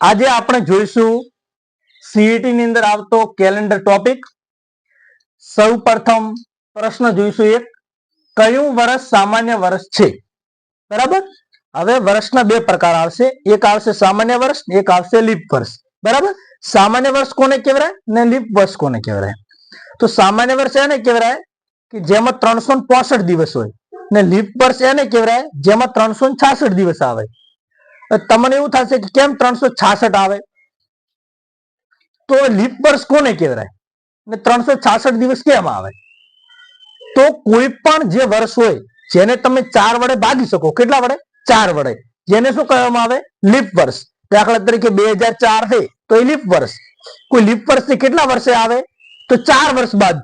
આજે આપણે જોઈશું સીઈટી ની અંદર આવતો કેલેન્ડર ટોપિક સૌ પ્રથમ પ્રશ્ન જોઈશું એક, કયું વર્ષ સામાન્ય વર્ષ છે? બરાબર? હવે વર્ષના બે પ્રકાર આવશે. એક આવશે સામાન્ય વર્ષ, એક આવશે લીપ વર્ષ. બરાબર? સામાન્ય વર્ષ કોને કહેવાય ને લીપ વર્ષ કોને કહેવાય? તો સામાન્ય વર્ષ એને કહેવાય કે જેમાં ત્રણસો દિવસ હોય. ને લીપ વર્ષ એને કહેવાય જેમાં ત્રણસો દિવસ આવે. તમને એવું થશે કે કેમ ત્રણસો છાસઠ આવે? તો લીપ વર્ષ કોને કહેવાય? ને ત્રણસો છાસઠ દિવસ કેમ આવે? તો કોઈ પણ જે વર્ષ હોય, જેને તમે ચાર વડે ભાગી શકો. કેટલા વડે? ચાર વડે. જેને શું કહેવામાં આવે? લીપ વર્ષ દાખલા તરીકે બે હજાર ચાર છે, તો એ લીપ વર્ષ કોઈ લીપ વર્ષ કેટલા વર્ષે આવે? તો ચાર વર્ષ બાદ.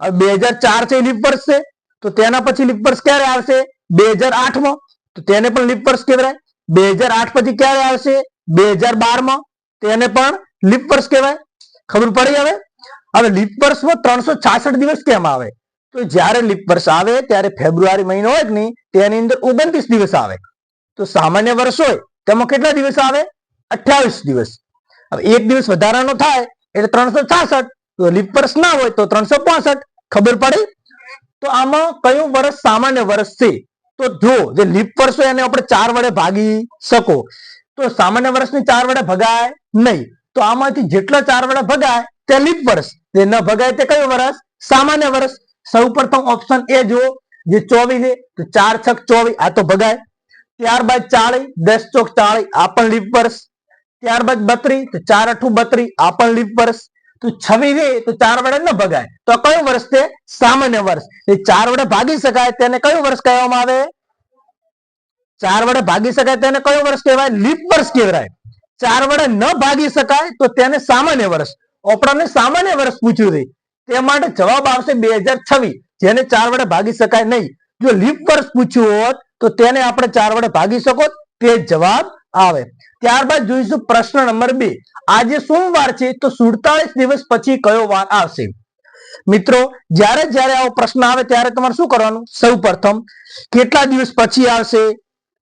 હવે બે હજાર ચાર છે, એ લીપ વર્ષ છે. તો તેના પછી લીપ વર્ષ ક્યારે આવશે? બે હજાર આઠમાં તો તેને પણ લીપ વર્ષ કહેવાય. બે હજાર આઠ પછી ક્યારે આવશે? બે હજાર બારમાં તેને પણ લીપ વર્ષ કહેવાય. ખબર પડી હવે? હવે લીપ વર્ષમાં ત્રણસો છાસઠ દિવસ કેમ આવે? તો જ્યારે લીપ વર્ષ આવે, ત્યારે ફેબ્રુઆરી મહિનો હોય નહીં, તેની અંદર ઓગણત્રીસ દિવસ આવે. તો સામાન્ય વર્ષ હોય, તેમાં કેટલા દિવસ આવે? અઠ્યાવીસ દિવસ. હવે એક દિવસ વધારાનો થાય, એટલે ત્રણસો છાસઠ. તો લીપ વર્ષ ના હોય, તો ત્રણસો ખબર પડી? તો આમાં કયું વર્ષ સામાન્ય વર્ષ છે? તો જો જે લીપ વર્ષ હોય એને આપણે ચાર વડે ભાગી શકો. તો સામાન્ય વર્ષની ચાર વડે ભગાય નહીં. તો આમાંથી જેટલા ચાર વડે ભગાય, તે લીપ વર્ષ. જે ન ભગાય તે કયો વર્ષ? સામાન્ય વર્ષ. સૌ પ્રથમ ઓપ્શન એ જો જે ચોવીસ છે, તો ચાર છક ચોવીસ, આ તો ભગાય. ત્યારબાદ ચાળી, દસ ચોક ચાળી, આ પણ લીપ વર્ષ. ત્યારબાદ બત્રી તો ચાર અઠું બત્રી આ પણ લીપ વર્ષ. તો છવ્વીસ તો ચાર વડે ન ભગાય. તો કયું વર્ષ છે? સામાન્ય વર્ષ. એ ચાર વડે ભાગી શકાય તેને કયું વર્ષ કહેવામાં આવે? ચાર વડે ભાગી શકાય તેને કયું વર્ષ કહેવાય? લીપ વર્ષ કહેવાય. ચાર વડે ન ભાગી શકાય તો તેને સામાન્ય વર્ષ. આપણને સામાન્ય વર્ષ પૂછ્યું છે. તે માટે જવાબ આવશે બે હજાર છવ્વીસ. જેને ચાર વડે ભાગી શકાય નહીં. જો લીપ વર્ષ પૂછ્યું હોત, તો તેને આપણે ચાર વડે ભાગી શકો? તે જવાબ આવે. ત્યારબાદ જોઈશું પ્રશ્ન નંબર બે. આજે સોમવાર છે તો સુડતાલીસ દિવસ પછી કયો વાર આવશે? મિત્રો, જ્યારે જ્યારે આવો પ્રશ્ન આવે ત્યારે તમારે શું કરવાનું? સૌ પ્રથમ કેટલા દિવસ પછી આવશે?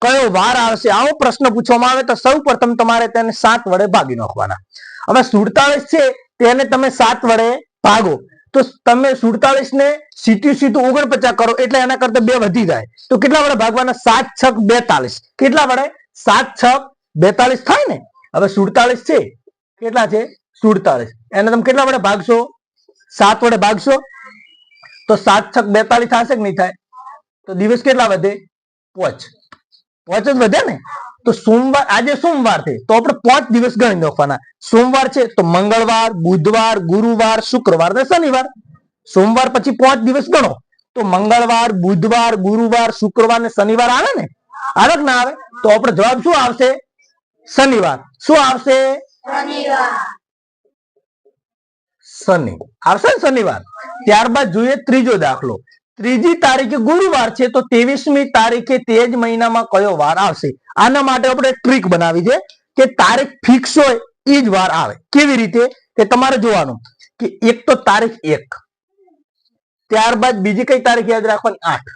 કયો વાર આવશે? આવો પ્રશ્ન પૂછવામાં આવે તો સૌ પ્રથમ તમારે તેને સાત વડે ભાગી નાખવાના. હવે સુડતાલીસ છે તેને તમે સાત વડે ભાગો. તો તમે સુડતાલીસ ને સીધું સીધું ઓગણપચાસ કરો એટલે એના કરતા બે વધી જાય. તો કેટલા વડે ભાગવાના? સાત છક બેતાલીસ. કેટલા વડે? સાત છક બેતાલીસ થાય ને? હવે સુડતાલીસ છે. કેટલા છે? સુડતાલીસ એને તમે કેટલા વડે ભાગશો? સાત વડે ભાગશો? તો સાત છક બેતાલીસ થશે કે નહીં થાય? તો દિવસ કેટલા વધે? પોચ. પોચ જ વધે ને? તો સોમવાર, આજે સોમવાર છે, તો આપણે પાંચ દિવસ ગણી નાખવાના. સોમવાર છે, તો મંગળવાર, બુધવાર, ગુરુવાર, શુક્રવાર ને શનિવાર. સોમવાર પછી પાંચ દિવસ ગણો. તો મંગળવાર, બુધવાર, ગુરુવાર, શુક્રવાર ને શનિવાર આવે ને? આવે કે ના આવે? તો આપણો જવાબ શું આવશે? શનિવાર. શું આવશે? શનિ. આવશે ને શનિવાર? ત્યારબાદ જોઈએ ત્રીજો દાખલો. ત્રીજી તારીખે ગુરુવાર છે, તો ત્રેવીસમી તારીખે તે જ મહિનામાં કયો વાર આવશે? આના માટે આપણે ટ્રીક બનાવી છે, કે તારીખ ફિક્સ હોય એ જ વાર આવે. કેવી રીતે? કે તમારે જોવાનું, કે એક તો તારીખ એક. ત્યારબાદ બીજી કઈ તારીખ યાદ રાખવાની? આઠ.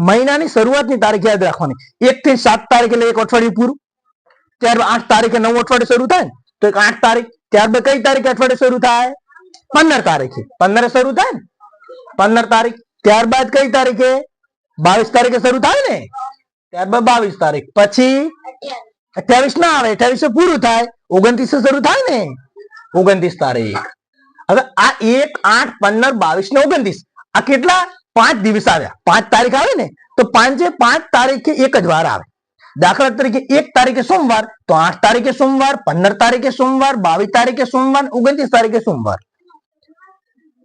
મહિનાની શરૂઆતની તારીખ યાદ રાખવાની. એક થી સાત તારીખ એટલે એક અઠવાડિયું પૂરું. ત્યારબાદ આઠ તારીખે નવ અઠવાડિયું શરૂ થાય ને તો એક આઠ તારીખ, ત્યારબાદ કઈ તારીખ અઠવાડિયે શરૂ થાય? પંદર તારીખે. પંદર શરૂ થાય ને? પંદર તારીખ. ત્યારબાદ કઈ તારીખે? બાવીસ તારીખે શરૂ થાય ને? ત્યારબાદ બાવીસ તારીખ. પછી? અઠ્યાવીસ ના આવે, અઠ્યાવીસ પૂરું થાય. ઓગણત્રીસ શરૂ થાય ને? ઓગણત્રીસ તારીખ. હવે આ એક, આઠ, પંદર, બાવીસ ને ઓગણત્રીસ, આ કેટલા? પાંચ દિવસ આવ્યા. પાંચ તારીખ આવે ને? તો પાંચે પાંચ તારીખે એક જ વાર આવે. દાખલા તરીકે એક તારીખે સોમવાર, તો આઠ તારીખે સોમવાર, પંદર તારીખે સોમવાર, બાવીસ તારીખે સોમવાર, ઓગણત્રીસ તારીખે સોમવાર.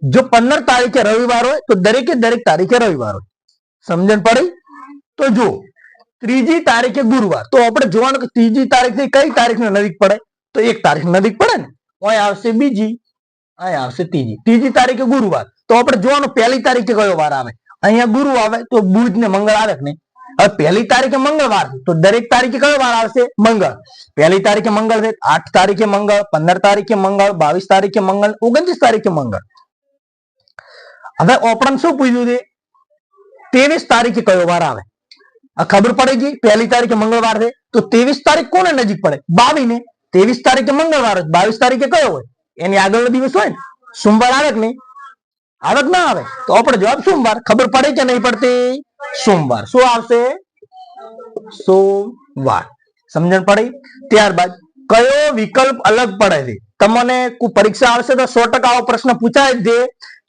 જો પંદર તારીખે રવિવાર હોય, તો દરેકે દરેક તારીખે રવિવાર હોય. સમજણ પડી? તો જો ત્રીજી તારીખે ગુરુવાર. તો આપણે જોવાનું કે ત્રીજી તારીખથી કઈ તારીખને નજીક પડે? તો એક તારીખ નજીક પડે ને? અહીં આવશે બીજી, અહીં આવશે ત્રીજી. ત્રીજી તારીખે ગુરુવાર. તો આપણે જોવાનું, પહેલી તારીખે કયો વાર આવે? અહીંયા ગુરુ આવે, તો બુધ ને મંગળ આવે કે નહીં? હવે પહેલી તારીખે મંગળવાર તો દરેક તારીખે કયો વાર આવશે? મંગળ. પહેલી તારીખે મંગળ છે, આઠ તારીખે મંગળ, પંદર તારીખે મંગળ, બાવીસ તારીખે મંગળ, ઓગણત્રીસ તારીખે મંગળ. હવે ઓપન શું પૂછ્યું છે? ત્રેવીસ તારીખે કયો વાર આવે? આ ખબર પડી ગઈ પહેલી તારીખે મંગળવાર છે? તો ત્રેવીસ તારીખ કોને નજીક પડે? બાવી ને ત્રેવીસ તારીખે મંગળવાર બાવીસ તારીખે કયો હોય? એની આગળનો દિવસ હોય ને. સોમવાર આવે કે નહીં? આવે ના આવે? તો આપણે જવાબ સોમવાર. ખબર પડે કે નહીં પડતી? સોમવાર. શું આવશે? સોમવાર. સમજણ પડી? ત્યારબાદ કયો વિકલ્પ અલગ પડે છે? તમને પરીક્ષા આવશે તો સો ટકા પ્રશ્ન પૂછાય જ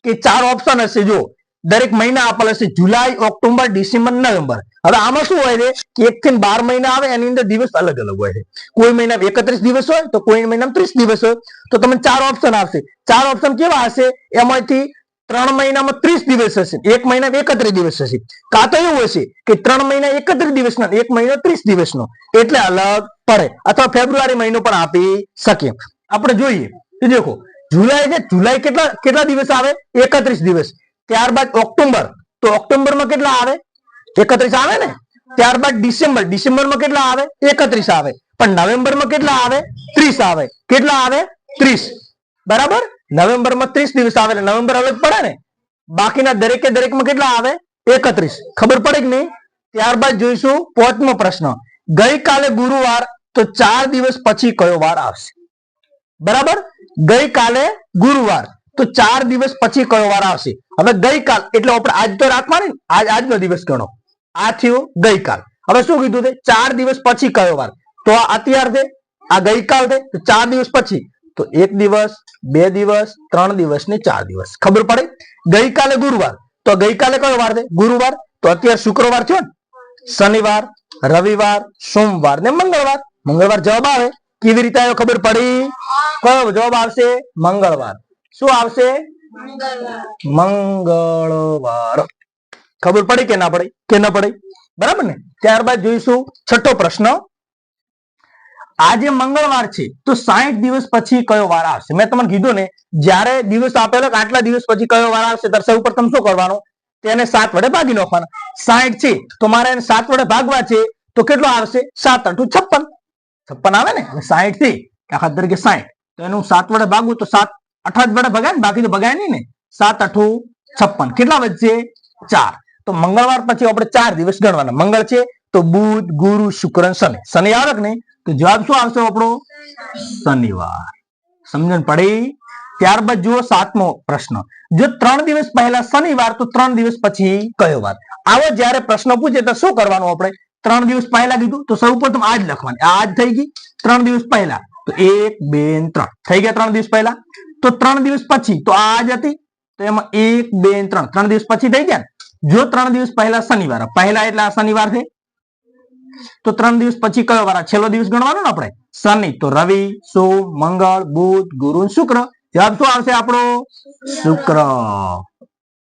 કે ચાર ઓપ્શન હશે. જો દરેક મહિના આપેલ હશે. July, October, December, November. હવે આમાં શું હોય છે? કે એક થી બાર મહિના આવે, એની અંદર દિવસ અલગ અલગ હોય છે. કોઈ મહિના એકત્રીસ દિવસ હોય, તો કોઈ મહિનામાં ત્રીસ દિવસ હોય. તો તમને ચાર ઓપ્શન આવશે. ચાર ઓપ્શન કેવા હશે? એમાંથી ત્રણ મહિનામાં ત્રીસ દિવસ હશે. એક મહિના એકત્રીસ દિવસ હશે. કાં તો એવું હશે કે ત્રણ મહિના એકત્રીસ દિવસનો, એક મહિનો ત્રીસ દિવસનો. એટલે અલગ પડે. અથવા ફેબ્રુઆરી મહિનો પણ આપી શકીએ. આપણે જોઈએ. તો દેખો, જુલાઈ છે જુલાઈ કેટલા કેટલા દિવસ આવે? એકત્રીસ દિવસ. ત્યારબાદ ઓક્ટોબર. તો ઓક્ટોબરમાં કેટલા આવે? એકત્રીસ આવે ને? ત્યારબાદ ડિસેમ્બર. ડિસેમ્બરમાં કેટલા આવે? એકત્રીસ આવે. પણ નવેમ્બરમાં કેટલા આવે? ત્રીસ આવે. કેટલા આવે? ત્રીસ. બરાબર? નવેમ્બરમાં ત્રીસ દિવસ આવે એટલે નવેમ્બર અલગ પડે ને. બાકીના દરેકે દરેકમાં કેટલા આવે? એકત્રીસ. ખબર પડે કે નહીં? ત્યારબાદ જોઈશું પોતમો પ્રશ્ન. ગઈકાલે ગુરુવાર, તો ચાર દિવસ પછી કયો વાર આવશે? બરાબર? ગઈકાલે ગુરુવાર, તો ચાર દિવસ પછી કયો વાર આવશે? હવે ગઈકાલ, એટલે આપણે આજ તો રાખવાની આજ, આજનો દિવસ ગણો. આ થયો ગઈકાલ. હવે શું કીધું છે ચાર દિવસ પછી કયો વાર? તો આ અત્યાર છે આ ગઈકાલ છે તો ચાર દિવસ પછી. તો એક દિવસ, બે દિવસ, ત્રણ દિવસ ને ચાર દિવસ. ખબર પડે? ગઈકાલે ગુરુવાર. તો ગઈકાલે કયો વાર છે? ગુરુવાર? તો અત્યારે શુક્રવાર થયો ને. શનિવાર, રવિવાર, સોમવાર ને મંગળવાર. મંગળવાર જવાબ આવે. કેવી રીતે આવ્યો ખબર પડી? કયો જવાબ આવશે? મંગળવાર. શું આવશે? મંગળવાર. ખબર પડી કે ના પડી? કે ના પડી? બરાબર ને? ત્યારબાદ જોઈશું છઠ્ઠો પ્રશ્ન. આજે મંગળવાર છે, તો સાહીઠ દિવસ પછી કયો વાર આવશે? મેં તમને કીધું ને, જ્યારે દિવસ આપેલો કે આટલા દિવસ પછી કયો વાર આવશે દર્શાવ સૌ પ્રથમ શું કરવાનું? તેને સાત વડે ભાગી નાખવાના. સાહીઠ છે, તો મારે એને સાત વડે ભાગવા છે, તો કેટલો આવશે? સાત અઠુ છપ્પન. છપ્પન આવે ને? સાહીઠથી આખા તરીકે સાહીઠ તો એનું સાત વડે ભાગવું, તો સાત અઠા વડે ભગાય ને, બાકી તો ભગાય નહીં ને? સાત અઠુ છપ્પન. કેટલા વધશે? ચાર. તો મંગળવાર પછી આપણે ચાર દિવસ ગણવાના. મંગળ છે, તો બુધ, ગુરુ, શુક્ર શનિ. શનિ આવે કે નહીં? તો જવાબ શું આવશે આપણો? શનિવાર. સમજણ પડી? ત્યારબાદ જુઓ સાતમો પ્રશ્ન. જો ત્રણ દિવસ પહેલા શનિવાર, તો ત્રણ દિવસ પછી કયો વાર? આવો જ્યારે પ્રશ્ન પૂછે તો શું કરવાનું આપણે? ત્રણ દિવસ પહેલા કીધું, તો સૌ પ્રથમ આજ લખવાની. આજ થઈ ગઈ. ત્રણ દિવસ પહેલા. તો એક, બે ત્રણ. થઈ ગયા ત્રણ દિવસ પહેલા? તો ત્રણ દિવસ પછી. તો આજ હતી. તો એમાં એક, બે ત્રણ. ત્રણ દિવસ પછી થઈ ગયા જો ત્રણ દિવસ પહેલા શનિવાર. પહેલા એટલે આ શનિવાર છે. તો ત્રણ દિવસ પછી કયો વાર? છેલ્લો દિવસ ગણવાનો ને આપણે? શનિ. તો રવિ, સોમ, મંગળ, બુધ, ગુરુ શુક્ર. જવાબ શું આવશે આપણો? શુક્ર.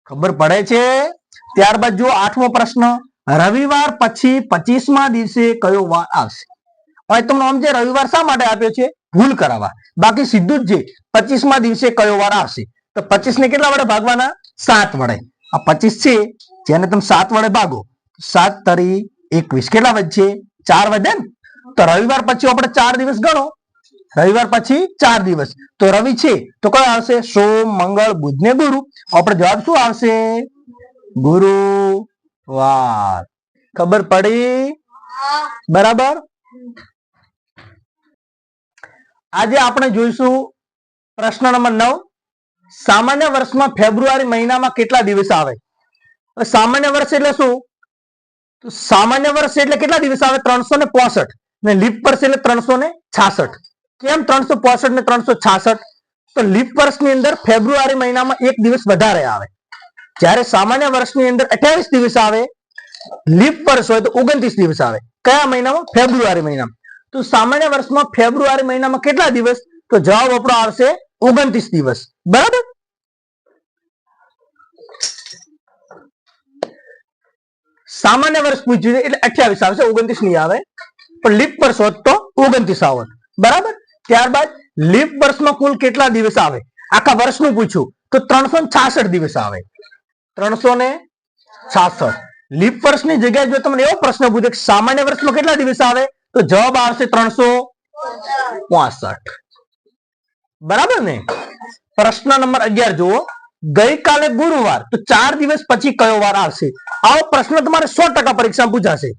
ખબર પડે છે? ત્યારબાદ જો આઠમો પ્રશ્ન. રવિવાર પછી પચીસમા દિવસે કયો વાર આવશે? હવે તમને આમ છે રવિવાર શા માટે આપ્યો છે? ભૂલ કરાવવા. બાકી સીધું જ છે. પચીસમા દિવસે કયો વાર આવશે? તો પચીસ ને કેટલા વડે ભાગવાના? સાત વડે. આ પચીસ છે. જેને તમે સાત વડે ભાગો, સાત તરી એકવીસ કેટલા વધશે? ચાર વધે ને? તો રવિવાર પછી આપણે ચાર દિવસ ગણો. રવિવાર પછી ચાર દિવસ. તો રવિ છે, તો કયો આવશે? સોમ, મંગળ, બુધ ને ગુરુ. આપણે જવાબ શું આવશે? ગુરુવાર ખબર પડી? બરાબર? આજે આપણે જોઈશું પ્રશ્ન નંબર નવ. સામાન્ય વર્ષમાં ફેબ્રુઆરી મહિનામાં કેટલા દિવસ આવે? સામાન્ય વર્ષ એટલે શું? તો સામાન્ય વર્ષ એટલે કેટલા દિવસ આવે? ત્રણસો ને પોસઠ. ને લીપ વર્ષ એટલે ત્રણસો ને છાસઠ. કેમ ત્રણસો પોસઠ ને ત્રણસો છાસઠ? તો લીપ વર્ષની અંદર ફેબ્રુઆરી મહિનામાં એક દિવસ વધારે આવે. જ્યારે સામાન્ય વર્ષની અંદર અઠ્યાવીસ દિવસ આવે, લીપ વર્ષ હોય તો ઓગણત્રીસ દિવસ આવે. કયા મહિનામાં? ફેબ્રુઆરી મહિનામાં. તો સામાન્ય વર્ષમાં ફેબ્રુઆરી મહિનામાં કેટલા દિવસ? તો જવાબ આપણો આવશે ઓગણત્રીસ દિવસ. બરાબર? સામાન્ય વર્ષ પૂછ્યું છે એટલે અઠ્યાવીસ આવશે, ઓગણત્રીસ નહીં આવે. પણ લીપ વર્ષ હોત તો ઓગણત્રીસ આવત. બરાબર? ત્યારબાદ લીપ વર્ષમાં કુલ કેટલા દિવસ આવે? આખા વર્ષનું પૂછ્યું તો ત્રણસો દિવસ આવે. ત્રણસો ને લીપ વર્ષની જગ્યાએ જો તમને એવો પ્રશ્ન પૂછે કે સામાન્ય વર્ષમાં કેટલા દિવસ આવે? તો જવાબ આવશે ત્રણસો પોસઠ. બરાબર ને? પ્રશ્ન નંબર અગિયાર જુઓ. ગઈકાલે ગુરુવાર, તો ચાર દિવસ પછી કયો વાર આવશે? આવો પ્રશ્ન તમારે સો ટકા પરીક્ષા પૂછાશે.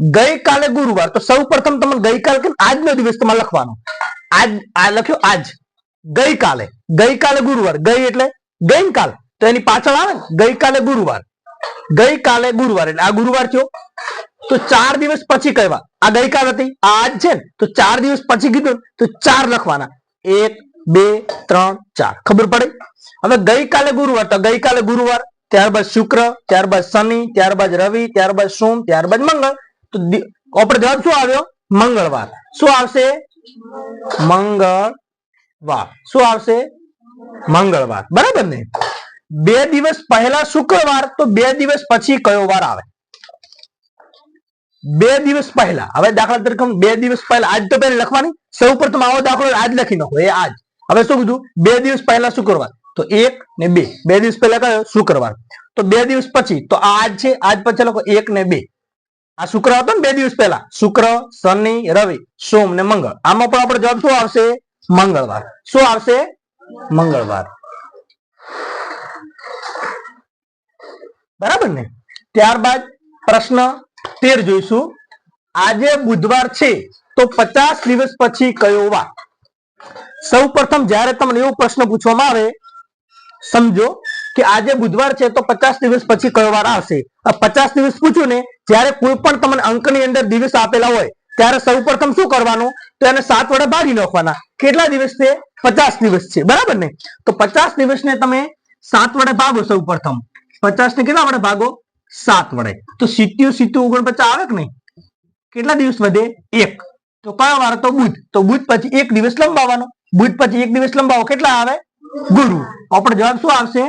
ગઈકાલે ગુરુવાર, તો સૌ પ્રથમ તમે ગઈકાલ કે આજનો દિવસ તમારે લખવાનો. આજ, આ લખ્યો આજ. ગઈકાલે. ગઈકાલે ગુરુવાર. ગઈ એટલે ગઈકાલ. તો એની પાછળ આવે ને? ગઈકાલે ગુરુવાર. ગઈકાલે ગુરુવાર એટલે આ ગુરુવાર થયો. તો ચાર દિવસ પછી કહેવા. આ ગઈકાલ હતી, આ આજ છે ને? તો ચાર દિવસ પછી કીધું તો ચાર લખવાના. એક, બે, ત્રણ, ચાર. ખબર પડી? હવે ગઈકાલે ગુરુવાર, તો ગઈકાલે ગુરુવાર. ત્યારબાદ શુક્ર, ત્યારબાદ શનિ, ત્યારબાદ રવિ, ત્યારબાદ સોમ, ત્યારબાદ મંગળ. તો આપણે જવાબ શું આવ્યો? મંગળવાર. શું આવશે? મંગળવાર. શું આવશે? મંગળવાર. બરાબર ને? બે દિવસ પહેલા શુક્રવાર, તો બે દિવસ પછી કયો વાર આવે? બે દિવસ પહેલા. હવે દાખલા તરીકે બે દિવસ પહેલા. આજ તો પહેલા લખવાની. સૌ પ્રથમ આવો દાખલો, આજ લખી નાખો. એ આજ. હવે શું કીધું? બે દિવસ પહેલા શુક્રવાર. તો એક ને બે. બે દિવસ પહેલા કયો? શુક્રવાર. તો બે દિવસ પછી, તો આજ છે, આજ પછી લખો એક ને બે. આ શુક્ર હતો ને બે દિવસ પહેલા? શુક્ર, શનિ, રવિ, સોમ ને મંગળ. આમાં પણ આપણો જવાબ શું આવશે? મંગળવાર. શું આવશે? મંગળવાર. બરાબર ને? ત્યારબાદ પ્રશ્ન તેર જોઈશું. આજે બુધવાર છે, તો પચાસ દિવસ પછી કયો વાર? સૌ પ્રથમ જ્યારે તમને એવો પ્રશ્ન પૂછવામાં આવે સમજો કે આજે બુધવાર છે તો પચાસ દિવસ પછી કયો વાર આવશે. આ પચાસ દિવસ પૂછ્યું ને, જ્યારે કોઈ પણ તમને અંકની અંદર દિવસ આપેલા હોય, ત્યારે સૌ પ્રથમ શું કરવાનું? તો એને સાત વડે ભાગી નાખવાના. કેટલા દિવસ છે? પચાસ દિવસ છે. બરાબર ને? તો પચાસ દિવસને તમે સાત વડે ભાગો સૌ પ્રથમ પચાસ ને કેટલા વડે ભાગો? સાત વડે. તો સિત્યુ સિત્યુ ઓગણપચાસ આવે કે નહીં? કેટલા દિવસ વધે? એક. તો કયો વાર? તો બુધ. તો બુધ પછી એક દિવસ લંબાવવાનો. બુધ પછી એક દિવસ લંબાવો. કેટલા આવે? ગુરુ. આપણો જવાબ શું આવશે?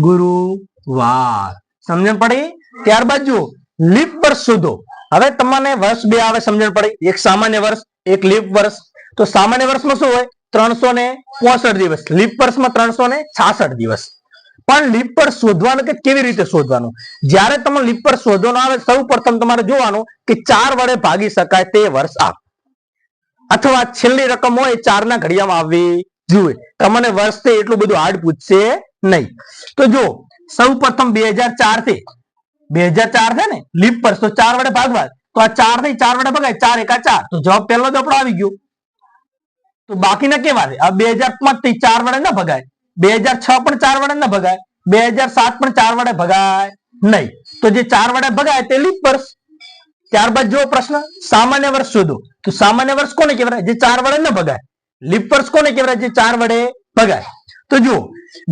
ગુરુવાર. સમજણ પડી? ત્યારબાદ જુઓ. લીપ વર્ષ શોધો. હવે તમને વર્ષ બે આવે, સમજણ પડી? એક સામાન્ય વર્ષ, એક લીપ વર્ષ. તો સામાન્ય વર્ષમાં શું હોય? ત્રણસો ને પોસઠ દિવસ. લીપ વર્ષમાં ત્રણસો ને છાસઠ દિવસ. પણ લીપ વર્ષ શોધવાનું કે કેવી રીતે શોધવાનું? જ્યારે તમે લીપ વર્ષ શોધવાનું આવે, સૌ પ્રથમ તમારે જોવાનું કે ચાર વડે ભાગી શકાય તે વર્ષ આપ. અથવા છેલ્લી રકમ હોય, ચારના ઘડિયામાં આવવી જોઈએ તમને વર્ષથી એટલું બધું હાર્ડ પૂછશે નહીં. તો જો સૌ પ્રથમ બે હજાર ચારથી. બે હજાર ચાર છે ને લીપ વર્ષ તો ચાર વડે ભાગવા. તો આ ચારથી ચાર વડે ભગાય. ચાર એકા ચાર. તો જવાબ પહેલો જ આપણો આવી ગયો. તો બાકીના કેવા છે? આ બે હજાર પાંચથી ચાર વડે ના ભગાય. બે હજાર છ પણ ચાર વડે ના ભગાય. બે હજાર સાત પણ ચાર વડે ભગાય નહીં. તો જે ચાર વડે ભગાય તે લીપ વર્ષ ત્યારબાદ જો પ્રશ્ન. સામાન્ય વર્ષ શોધો. તો સામાન્ય વર્ષ કોને કહેવાય? જે ચાર વડે ન ભગાય. લીપ કોને કહેવાય જે ચાર વડે ભગાય. તો જુઓ,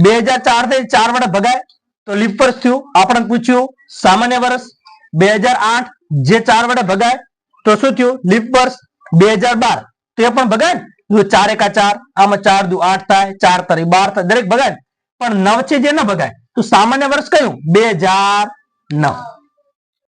બે હજાર ચારથી ચાર વડે ભગાય, તો લીપ થયું. આપણે પૂછ્યું, સામાન્ય વર્ષ, બે જે ચાર વડે ભગાય, તો શું થયું? લીપ વર્ષ બે હજાર બાર. તો એ પણ ભગાય જો ચાર એકા ચાર, આમાં ચાર દુ આઠ થાય, ચાર તરી બાર થાય, દરેક ભગાય પણ નવ છે જે ન ભગાય. તો સામાન્ય વર્ષ કયું? બે હજાર નવ.